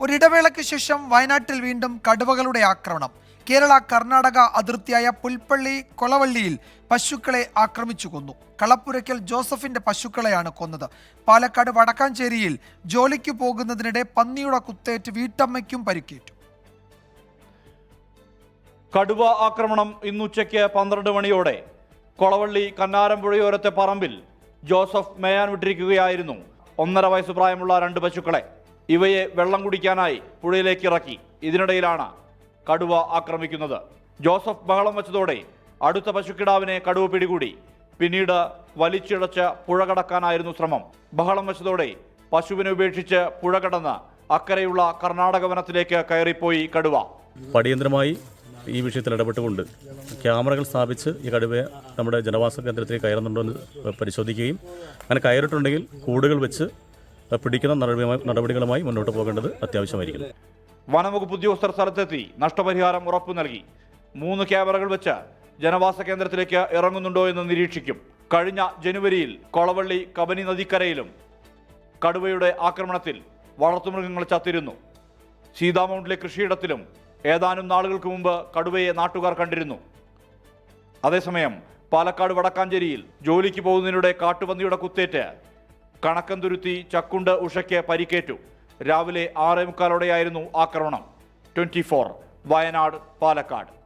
ഒരിടവേളയ്ക്ക് ശേഷം വയനാട്ടിൽ വീണ്ടും കടുവകളുടെ ആക്രമണം. കേരള കർണാടക അതിർത്തിയായ പുൽപ്പള്ളി കൊളവള്ളിയിൽ പശുക്കളെ ആക്രമിച്ചു കൊന്നു. കളപ്പുരയ്ക്കൽ ജോസഫിന്റെ പശുക്കളെയാണ് കൊന്നത്. പാലക്കാട് വടക്കാഞ്ചേരിയിൽ ജോലിക്ക് പോകുന്നതിനിടെ പന്നിയുടെ കുത്തേറ്റ് വീട്ടമ്മയ്ക്കും പരിക്കേറ്റു. കടുവ ആക്രമണം ഇന്നുച്ചയ്ക്ക് പന്ത്രണ്ട് മണിയോടെ കൊളവള്ളി കന്നാരമ്പുഴയോരത്തെ പറമ്പിൽ ജോസഫ് മേയാൻ വിട്ടിരിക്കുകയായിരുന്നു. ഒന്നര വയസ്സ് പ്രായമുള്ള രണ്ട് പശുക്കളെ. ഇവയെ വെള്ളം കുടിക്കാനായി പുഴയിലേക്ക് ഇറക്കി. ഇതിനിടയിലാണ് കടുവ ആക്രമിക്കുന്നത്. ജോസഫ് ബഹളം വെച്ചതോടെ അടുത്ത പശുക്കിടാവിനെ കടുവ പിടികൂടി. പിന്നീട് വലിച്ചിഴച്ച് പുഴ കടക്കാനായിരുന്നു ശ്രമം. ബഹളം വെച്ചതോടെ പശുവിനെ ഉപേക്ഷിച്ച് പുഴ കടന്ന് അക്കരെയുള്ള കർണാടക വനത്തിലേക്ക് കയറിപ്പോയി കടുവ. പടിയന്ത്രമായി ഈ വിഷയത്തിൽ ഇടപെട്ടുകൊണ്ട് ക്യാമറകൾ സ്ഥാപിച്ച് ഈ കടുവയെ നമ്മുടെ ജനവാസ കേന്ദ്രത്തിൽ കയറുന്നുണ്ടോ എന്ന് പരിശോധിക്കുകയും അങ്ങനെ കയറിയിട്ടുണ്ടെങ്കിൽ കൂടുകൾ വെച്ച് പിടിക്കുന്ന നടപടികളുമായി മുന്നോട്ട് പോകേണ്ടത് അത്യാവശ്യമായിരിക്കും വനംവകുപ്പ് ഉദ്യോഗസ്ഥർ സ്ഥലത്തെത്തി നഷ്ടപരിഹാരം ഉറപ്പു നൽകി. മൂന്ന് ക്യാമറകൾ വെച്ച് ജനവാസ കേന്ദ്രത്തിലേക്ക് ഇറങ്ങുന്നുണ്ടോ എന്ന് നിരീക്ഷിക്കും. കഴിഞ്ഞ ജനുവരിയിൽ കൊളവള്ളി കബനി നദിക്കരയിലും കടുവയുടെ ആക്രമണത്തിൽ വളർത്തുമൃഗങ്ങൾ ചത്തിരുന്നു. സീതാമൗണ്ടിലെ കൃഷിയിടത്തിലും ഏതാനും നാളുകൾക്ക് മുമ്പ് കടുവയെ നാട്ടുകാർ കണ്ടിരുന്നു. അതേസമയം പാലക്കാട് വടക്കാഞ്ചേരിയിൽ ജോലിക്ക് പോകുന്നതിനിടെ കാട്ടുപന്നിയുടെ കുത്തേറ്റ് കണക്കന്തുരുത്തി ചക്കുണ്ട് ഉഷയ്ക്ക് പരിക്കേറ്റു. രാവിലെ ആറേ മുക്കാലോടെയായിരുന്നു ആക്രമണം. ട്വന്റി വയനാട് പാലക്കാട്.